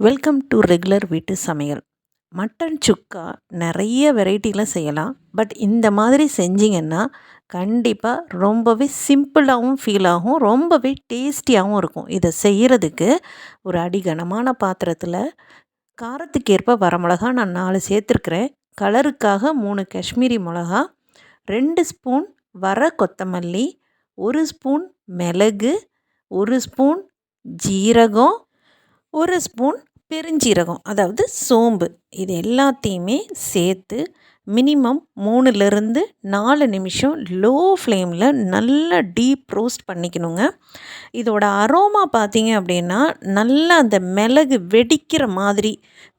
Welcome to regular வீட்டு சமையல். Mutton சுக்கா நிறைய வெரைட்டியில் செய்யலாம். பட் இந்த மாதிரி செஞ்சிங்கன்னா கண்டிப்பாக ரொம்பவே சிம்பிளாகவும் ஃபீல் ஆகும். ரொம்பவே டேஸ்டியாகவும் இருக்கும். இதை செய்கிறதுக்கு ஒரு அடிகனமான பாத்திரத்தில் காரத்துக்கேற்ப வரமிளகா நான் நாலு சேர்த்துருக்குறேன். கலருக்காக மூணு காஷ்மீரி மிளகா ரெண்டு ஸ்பூன் வர கொத்தமல்லி ஒரு ஸ்பூன் மிளகு ஒரு ஸ்பூன் ஜீரகம் ஒரு ஸ்பூன் பெருஞ்சீரகம் அதாவது சோம்பு இது எல்லாத்தையுமே சேர்த்து மினிமம் மூணுலேருந்து நாலு நிமிஷம் லோ ஃப்ளேமில் நல்லா டீப் ரோஸ்ட் பண்ணிக்கணுங்க. இதோட அரோமா பார்த்தீங்க அப்படின்னா நல்லா அந்த மிளகு வெடிக்கிற மாதிரி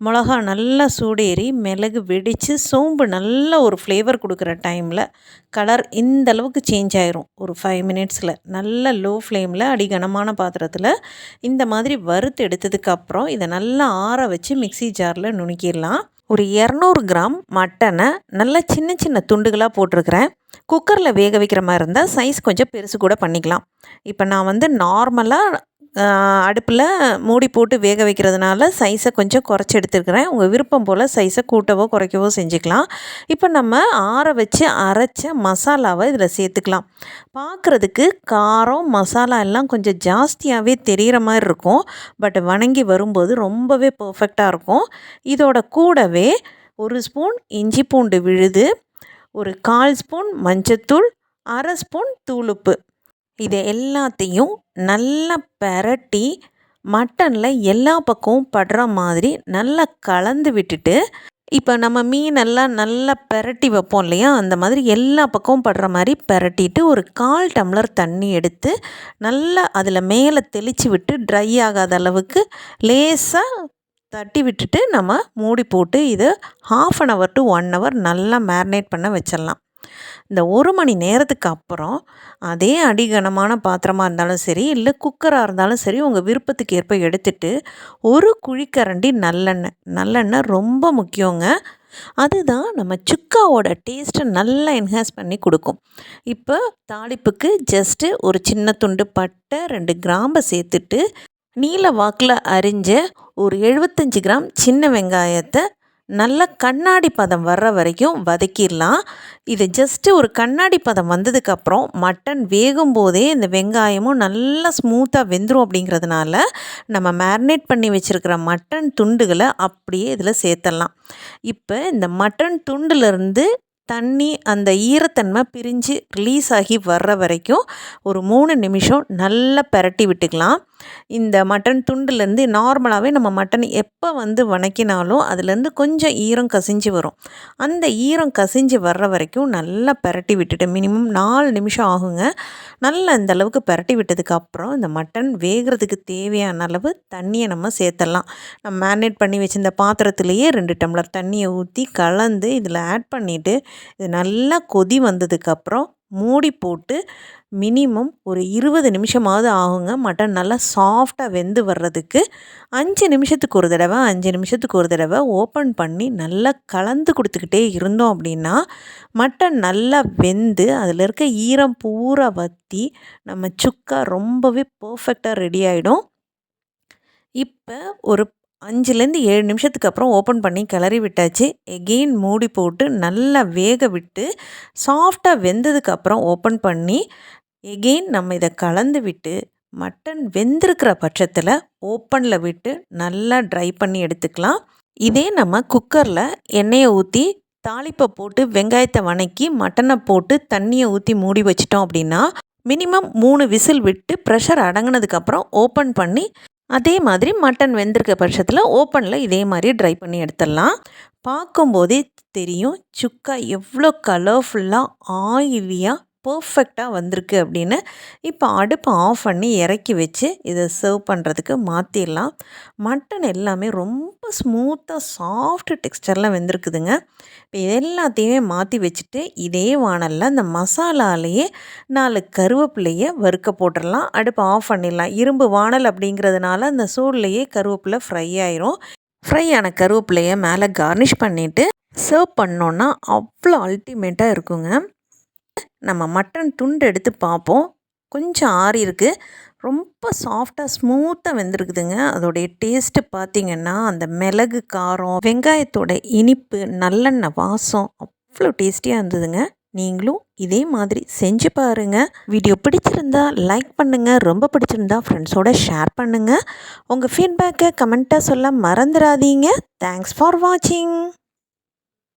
மிளகா நல்லா சூடேறி மிளகு வெடித்து சோம்பு நல்ல ஒரு ஃப்ளேவர் கொடுக்குற டைமில் கலர் இந்த அளவுக்கு சேஞ்ச் ஆயிரும். ஒரு ஃபைவ் மினிட்ஸில் நல்ல லோ ஃப்ளேமில் அடிகனமான பாத்திரத்தில் இந்த மாதிரி வறுத்து எடுத்ததுக்கப்புறம் இதை நல்லா ஆற வச்சு மிக்சி ஜாரில் நுணுக்கிடலாம். ஒரு இரநூறு கிராம் மட்டனை நல்லா சின்ன சின்ன துண்டுகளாக போட்டிருக்கிறேன். குக்கரில் வேக வைக்கிற மாதிரி இருந்தால் சைஸ் கொஞ்சம் பெருசு கூட பண்ணிக்கலாம். இப்போ நான் வந்து நார்மலாக அடுப்பில் மூடி போட்டு வேக வைக்கிறதுனால சைஸை கொஞ்சம் குறைச்சி எடுத்துருக்கிறேன் உங்கள் விருப்பம் போல் சைஸை கூட்டவோ குறைக்கவோ செஞ்சுக்கலாம். இப்போ நம்ம ஆற வச்சு அரைச்ச மசாலாவை இதில் சேர்த்துக்கலாம். பார்க்குறதுக்கு காரம் மசாலா எல்லாம் கொஞ்சம் ஜாஸ்தியாகவே தெரிகிற மாதிரி இருக்கும். பட் வணங்கி வரும்போது ரொம்பவே பர்ஃபெக்டாக இருக்கும். இதோட கூடவே ஒரு ஸ்பூன் இஞ்சி பூண்டு விழுது ஒரு கால் ஸ்பூன் மஞ்சத்தூள் அரை ஸ்பூன் தூளுப்பு. இதை எல்லாத்தையும் நல்லா பெரட்டி மட்டனில் எல்லா பக்கமும் படுற மாதிரி நல்லா கலந்து விட்டுட்டு இப்போ நம்ம மீனெல்லாம் நல்லா பெரட்டி வைப்போம் இல்லையா? அந்த மாதிரி எல்லா பக்கமும் படுற மாதிரி பெரட்டிட்டு ஒரு கால் டம்ளர் தண்ணி எடுத்து நல்லா அதில் மேலே தெளித்து விட்டு ட்ரை ஆகாத அளவுக்கு லேசாக தட்டி விட்டுட்டு நம்ம மூடி போட்டு இதை half an hour to one hour நல்லா மேரினேட் பண்ண வச்சிடலாம். இந்த ஒரு மணி நேரத்துக்கு அப்புறம் அதே அடிகனமான பாத்திரமாக இருந்தாலும் சரி இல்லை குக்கராக இருந்தாலும் சரி உங்கள் விருப்பத்துக்கு ஏற்ப எடுத்துட்டு ஒரு குழிக்கரண்டி நல்லெண்ணெய். நல்லெண்ணெய் ரொம்ப முக்கியங்க. அதுதான் நம்ம சுக்காவோட டேஸ்ட்டை நல்லா என்ஹான்ஸ் பண்ணி கொடுக்கும். இப்போ தாளிப்புக்கு ஜஸ்ட்டு ஒரு சின்ன துண்டு பட்டை ரெண்டு கிராம்பை சேர்த்துட்டு நீல வாக்கில் அரிஞ்ச ஒரு எழுபத்தஞ்சி கிராம் சின்ன வெங்காயத்தை நல்லா கண்ணாடி பதம் வர்ற வரைக்கும் வதக்கிடலாம். இது ஜஸ்ட்டு ஒரு கண்ணாடி பதம் வந்ததுக்கப்புறம் மட்டன் வேகும் போதே இந்த வெங்காயமும் நல்லா ஸ்மூத்தாக வெந்துடும் அப்படிங்கிறதுனால நம்ம மேரினேட் பண்ணி வச்சுருக்கிற மட்டன் துண்டுகளை அப்படியே இதில் சேர்த்துடலாம். இப்போ இந்த மட்டன் துண்டுலேருந்து தண்ணி அந்த ஈரத்தன்மை பிரிஞ்சு ரிலீஸ் ஆகி வர்ற வரைக்கும் ஒரு மூணு நிமிஷம் நல்லா பரட்டி விட்டுக்கலாம். இந்த மட்டன் துண்டுலேருந்து நார்மலாகவே நம்ம மட்டன் எப்போ வந்து வணக்கினாலும் அதுலேருந்து கொஞ்சம் ஈரம் கசிஞ்சு வரும். அந்த ஈரம் கசிஞ்சு வர்ற வரைக்கும் நல்லா பரட்டி விட்டுட்டு மினிமம் நாலு நிமிஷம் ஆகுங்க. நல்லா இந்த அளவுக்கு பரட்டி விட்டதுக்கப்புறம் இந்த மட்டன் வேகிறதுக்கு தேவையான அளவு தண்ணியை நம்ம சேர்த்துடலாம் நம்ம மேரினேட் பண்ணி வச்சுருந்த பாத்திரத்துலேயே ரெண்டு டம்ளர் தண்ணியை ஊற்றி கலந்து இதில் ஆட் பண்ணிவிட்டு இது நல்லா கொதி வந்ததுக்கப்புறம் மூடி போட்டு மினிமம் ஒரு இருபது நிமிஷமாவது ஆகுங்க. மட்டன் நல்லா சாஃப்டாக வெந்து வர்றதுக்கு அஞ்சு நிமிஷத்துக்கு ஒரு தடவை அஞ்சு நிமிஷத்துக்கு ஒரு தடவை ஓப்பன் பண்ணி நல்லா கலந்து கொடுத்துக்கிட்டே இருந்தோம் அப்படின்னா மட்டன் நல்லா வெந்து அதில் இருக்க ஈரம் பூரா வற்றி நம்ம சுக்கா ரொம்பவே பர்ஃபெக்டாக ரெடி ஆகிடும் இப்போ ஒரு அஞ்சுலேருந்து ஏழு நிமிஷத்துக்கு அப்புறம் ஓப்பன் பண்ணி கிளறி விட்டாச்சு. எகெயின் மூடி போட்டு நல்லா வேக விட்டு சாஃப்டாக வெந்ததுக்கப்புறம் ஓப்பன் பண்ணி எகெயின் நம்ம இதை கலந்து விட்டு மட்டன் வெந்திருக்கிற பட்சத்தில் ஓப்பனில் விட்டு நல்லா ட்ரை பண்ணி எடுத்துக்கலாம். இதே நம்ம குக்கரில் எண்ணெயை ஊற்றி தாளிப்பை போட்டு வெங்காயத்தை வணக்கி மட்டனை போட்டு தண்ணியை ஊற்றி மூடி வச்சிட்டோம் அப்படின்னா மினிமம் மூணு விசில் விட்டு ப்ரெஷர் அடங்கினதுக்கப்புறம் ஓப்பன் பண்ணி அதே மாதிரி மட்டன் வெந்திருக்க பட்சத்தில் ஓப்பனில் இதே மாதிரி ட்ரை பண்ணி எடுத்துடலாம். பார்க்கும்போதே தெரியும் சுக்கா எவ்வளோ கலர்ஃபுல்லாக ஆயிலியாக பர்ஃபெக்டாக வந்திருக்கு அப்படின்னு இப்போ அடுப்பை ஆஃப் பண்ணி இறக்கி வச்சு இதை சர்வ் பண்ணுறதுக்கு மாற்றிடலாம் மட்டன் எல்லாமே ரொம்ப ஸ்மூத்தாக சாஃப்ட் டெக்ஸ்டரில் வெந்திருக்குதுங்க. இப்போ இது எல்லாத்தையுமே மாற்றி வச்சுட்டு இதே வானலில் அந்த மசாலாலேயே நாலு கருவேப்பிலையை வறுக்க போட்டுடலாம். அடுப்பை ஆஃப் பண்ணிடலாம். இரும்பு வானல் அப்படிங்கிறதுனால அந்த சூட்லேயே கருவேப்பிலை ஃப்ரை ஆயிரும். ஃப்ரை ஆன கருவேப்பிலையை மேலே கார்னிஷ் பண்ணிவிட்டு சர்வ் பண்ணோன்னா அவ்வளோ அல்டிமேட்டாக இருக்குங்க. நம்ம மட்டன் துண்டு எடுத்து பார்ப்போம். கொஞ்சம் ஆறி இருக்குது ரொம்ப சாஃப்டாக ஸ்மூத்தாக வெந்திருக்குதுங்க. அதோடைய டேஸ்ட்டு பார்த்திங்கன்னா அந்த மிளகு காரம் வெங்காயத்தோட இனிப்பு நல்லெண்ணெய் வாசம் அவ்வளோ டேஸ்டியாக இருந்ததுங்க. நீங்களும் இதே மாதிரி செஞ்சு பாருங்கள் வீடியோ பிடிச்சிருந்தா லைக் பண்ணுங்கள் ரொம்ப பிடிச்சிருந்தா ஃப்ரெண்ட்ஸோட ஷேர் பண்ணுங்கள் உங்கள் ஃபீட்பேக்கை கமெண்ட்டாக சொல்ல மறந்துடாதீங்க. தேங்க்ஸ் ஃபார் வாட்சிங்